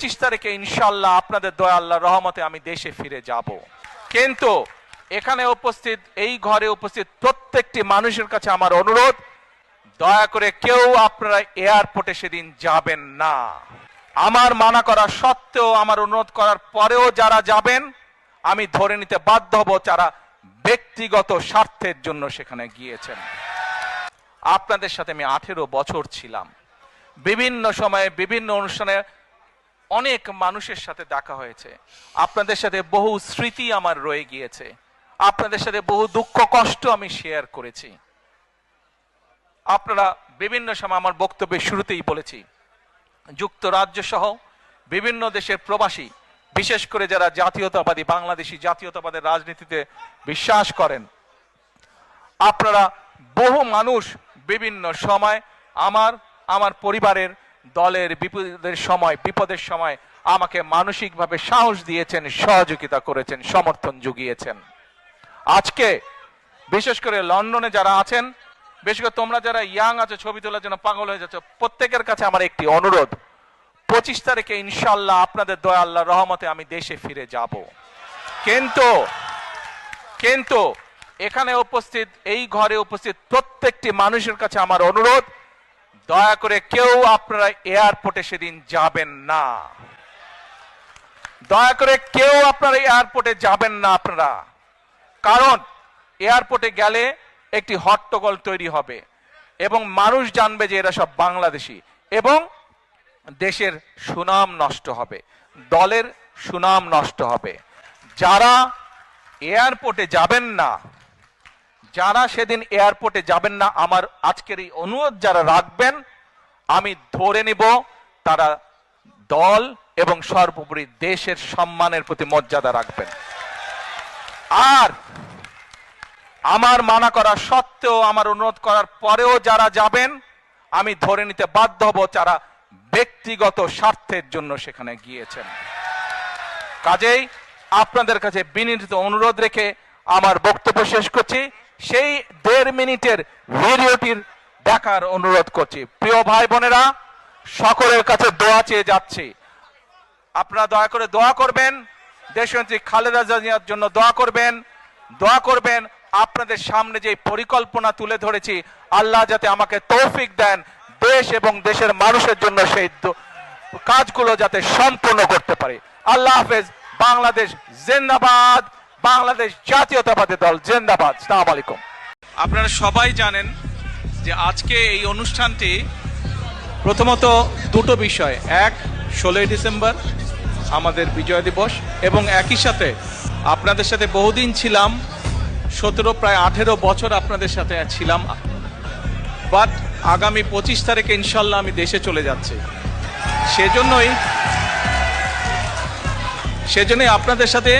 পঁচিশ তারিখে ইনশাল্লাহ আপনাদের দয়া আল্লাহ রহমতে আমি দেশে ফিরে যাব। কিন্তু এখানে উপস্থিত, এই ঘরে উপস্থিত প্রত্যেকটি মানুষের কাছে আমার অনুরোধ, দয়া করে কেউ আপনারা এয়ারপোর্টে সেদিন যাবেন না। আমার মানা করা সত্ত্বেও, আমার অনুরোধ করার পরেও যারা যাবেন, আমি ধরে নিতে বাধ্য হব যারা ব্যক্তিগত স্বার্থের জন্য সেখানে গিয়েছেন। আপনাদের সাথে আমি আঠেরো বছর ছিলাম। বিভিন্ন সময়ে বিভিন্ন অনুষ্ঠানে অনেক মানুষের সাথে দেখা হয়েছে। আপনাদের সাথে বহু স্মৃতি আমার রয়ে গিয়েছে। আপনাদের সাথে বহু দুঃখ, কষ্ট আমি শেয়ার করেছি। আপনারা বিভিন্ন সময় আমার বক্তব্যের শুরুতেই বলেছি, যুক্তরাজ্য সহ বিভিন্ন দেশের প্রবাসী, বিশেষ করে যারা জাতীয়তাবাদী, বাংলাদেশি জাতীয়তাবাদের রাজনীতিতে বিশ্বাস করেন, আপনারা বহু মানুষ বিভিন্ন সময় আমার আমার পরিবারের দলের বিপদের সময় বিপদের সময় আমাকে মানসিকভাবে সাহস দিয়েছেন, সহযোগিতা করেছেন, সমর্থন জুগিয়েছেন। আজকে, বিশেষ করে লন্ডনে যারা আছেন, বিশেষ করে তোমরা যারা ইয়াং আছো, ছবি তোলার জন্য পাগল হয়ে যাচ্ছ, প্রত্যেকের কাছে আমার একটি অনুরোধ। পঁচিশ তারিখে ইনশাল্লাহ আপনাদের দয়া আল্লাহ রহমতে আমি দেশে ফিরে যাব। কিন্তু কিন্তু এখানে উপস্থিত, এই ঘরে উপস্থিত প্রত্যেকটি মানুষের কাছে আমার অনুরোধ দয়া করে কেউ আপনারা এয়ারপোর্টে সেদিন যাবেন না। দয়া করে কেউ আপনারা এয়ারপোর্টে যাবেন না আপনারা। কারণ এয়ারপোর্টে গেলে একটি হট্টগোল তৈরি হবে এবং মানুষ জানবে যে এরা সব বাংলাদেশি এবং দেশের সুনাম নষ্ট হবে, দলের সুনাম নষ্ট হবে। যারা এয়ারপোর্টে যাবেন না যারা সেদিন এয়ারপোর্টে যাবেন না, আমার আজকের এই অনুরোধ যারা রাখবেন, আমি ধরে নিব তারা দল এবং সর্বোপরি দেশের সম্মানের প্রতি মর্যাদা রাখবেন। আর আমার মানা করা সত্ত্বেও, আমার অনুরোধ করার পরেও যারা যাবেন, আমি ধরে নিতে বাধ্য হব যারা ব্যক্তিগত স্বার্থের জন্য সেখানে গিয়েছেন। কাজেই আপনাদের কাছে বিনীত অনুরোধ রেখে আমার বক্তব্য শেষ করছি। সেই দেড় মিনিটের ভিডিওটির দেখার অনুরোধ করছি। প্রিয় ভাই বোনেরা, সকলের কাছে দোয়া চেয়ে যাচ্ছি। আপনারা দয়া করে দোয়া করবেন। দেশনেত্রী খালেদা জিয়ার জন্য দোয়া করবেন। দোয়া করবেন, আপনাদের সামনে যে পরিকল্পনা তুলে ধরেছি, আল্লাহ যাতে আমাকে তৌফিক দেন, দেশ এবং দেশের মানুষের জন্য সেই কাজগুলো যাতে সম্পূর্ণ করতে পারে। আল্লাহ হাফেজ, বাংলাদেশ জিন্দাবাদ। বাংলাদেশ জাতীয়তাবাদী দল, জেন্দাবাদ। সালাম আলাইকুম। আপনারা সবাই জানেন যে আজকে এই অনুষ্ঠানটি প্রথমত দুটো বিষয়। এক, ষোলোই ডিসেম্বর, আমাদের বিজয় দিবস, এবং একই সাথে আপনাদের সাথে বহুদিন ছিলাম, সতেরো, প্রায় আঠেরো বছর আপনাদের সাথে ছিলাম। বাট আগামী পঁচিশ তারিখে ইনশাল্লাহ আমি দেশে চলে যাচ্ছি। সেজন্যই সেজন্যই আপনাদের সাথে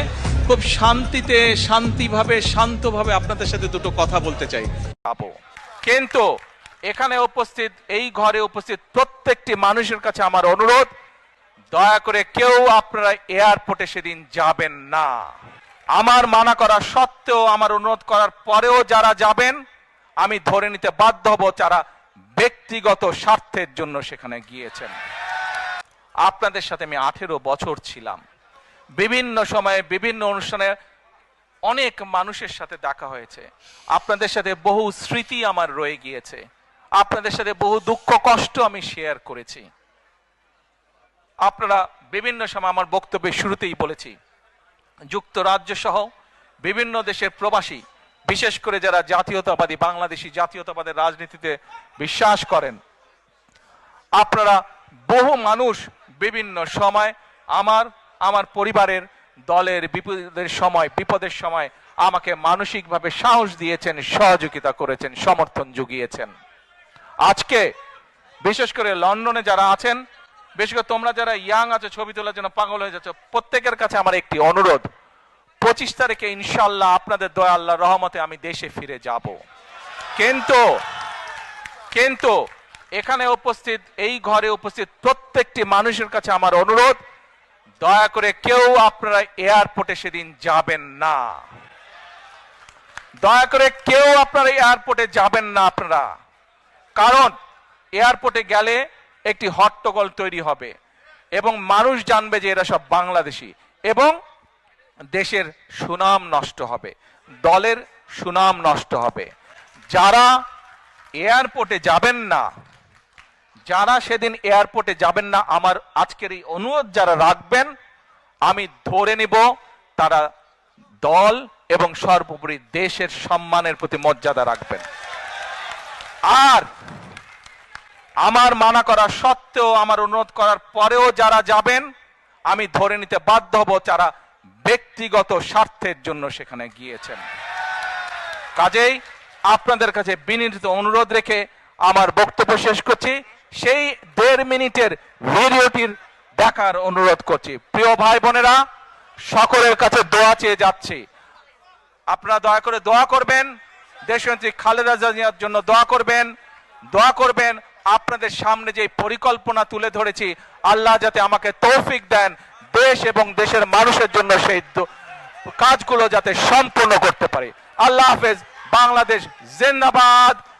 খুব শান্তিতে, শান্তিভাবে, শান্তভাবে আপনাদের সাথে দুটো কথা বলতে চাই। কিন্তু এখানে উপস্থিত, এই ঘরে উপস্থিত প্রত্যেকটি মানুষের কাছে আমার অনুরোধ, দয়া করে কেউ আপনারা এয়ারপোর্টে সেদিন যাবেন না। আমার মানা করা সত্ত্বেও, আমার অনুরোধ করার পরেও যারা যাবেন, আমি ধরে নিতে বাধ্য হব যারা ব্যক্তিগত স্বার্থের জন্য সেখানে গিয়েছেন। আপনাদের সাথে আমি আঠেরো বছর ছিলাম। বিভিন্ন সময়ে বিভিন্ন অনুষ্ঠানে অনেক মানুষের সাথে দেখা হয়েছে। আপনাদের সাথে বহু স্মৃতি আমার রয়ে গিয়েছে। আপনাদের সাথে বহু দুঃখ, কষ্ট আমি শেয়ার করেছি। আপনারা বিভিন্ন সময় আমার বক্তব্যের শুরুতেই বলেছি যুক্তরাজ্য সহ বিভিন্ন দেশের প্রবাসী, বিশেষ করে যারা জাতীয়তাবাদী, বাংলাদেশি জাতীয়তাবাদের রাজনীতিতে বিশ্বাস করেন, আপনারা বহু মানুষ বিভিন্ন সময় আমার আমার পরিবারের দলের বিপদের সময় বিপদের সময় আমাকে মানসিকভাবে সাহস দিয়েছেন, সহযোগিতা করেছেন, সমর্থন জুগিয়েছেন। আজকে বিশেষ করে লন্ডনে যারা আছেন, বিশেষ করে তোমরা যারা ইয়াং আছো, ছবি তোলার জন্য পাগল হয়ে যাচ্ছ, প্রত্যেকের কাছে আমার একটি অনুরোধ। পঁচিশ তারিখে ইনশাল্লাহ আপনাদের দয়া, আল্লাহ রহমতে আমি দেশে ফিরে যাব। কিন্তু কিন্তু এখানে উপস্থিত, এই ঘরে উপস্থিত প্রত্যেকটি মানুষের কাছে আমার অনুরোধ দয়া করে কেউ আপনারা এয়ারপোর্টে সেদিন যাবেন না। দয়া করে কেউ আপনারা এয়ারপোর্টে যাবেন না আপনারা। কারণ এয়ারপোর্টে গেলে একটি হট্টগোল তৈরি হবে এবং মানুষ জানবে যে এরা সব বাংলাদেশি এবং দেশের সুনাম নষ্ট হবে, দলের সুনাম নষ্ট হবে। যারা এয়ারপোর্টে যাবেন না যারা সেদিন এয়ারপোর্টে যাবেন না, আমার আজকের এই অনুরোধ যারা রাখবেন, আমি ধরে নিব তারা দল এবং সর্বোপরি দেশের সম্মানের প্রতি মর্যাদা রাখবেন। আর আমার মানা করা সত্ত্বেও, আমার অনুরোধ করার পরেও যারা যাবেন, আমি ধরে নিতে বাধ্য হব যারা ব্যক্তিগত স্বার্থের জন্য সেখানে গিয়েছেন। কাজেই আপনাদের কাছে বিনীত অনুরোধ রেখে আমার বক্তব্য শেষ করছি। সেই দেড় মিনিটের ভিডিওটির দেখার অনুরোধ করছি। প্রিয় ভাই বোনেরা, সকলের কাছে দোয়া চেয়ে যাচ্ছি। আপনারা দয়া করে দোয়া করবেন। দেশনেত্রী খালেদা জিয়ার জন্য দোয়া করবেন। দোয়া করবেন, আপনাদের সামনে যে পরিকল্পনা তুলে ধরেছি, আল্লাহ যাতে আমাকে তৌফিক দেন, দেশ এবং দেশের মানুষের জন্য সেই কাজগুলো যাতে সম্পূর্ণ করতে পারে। আল্লাহ হাফেজ, বাংলাদেশ জিন্দাবাদ।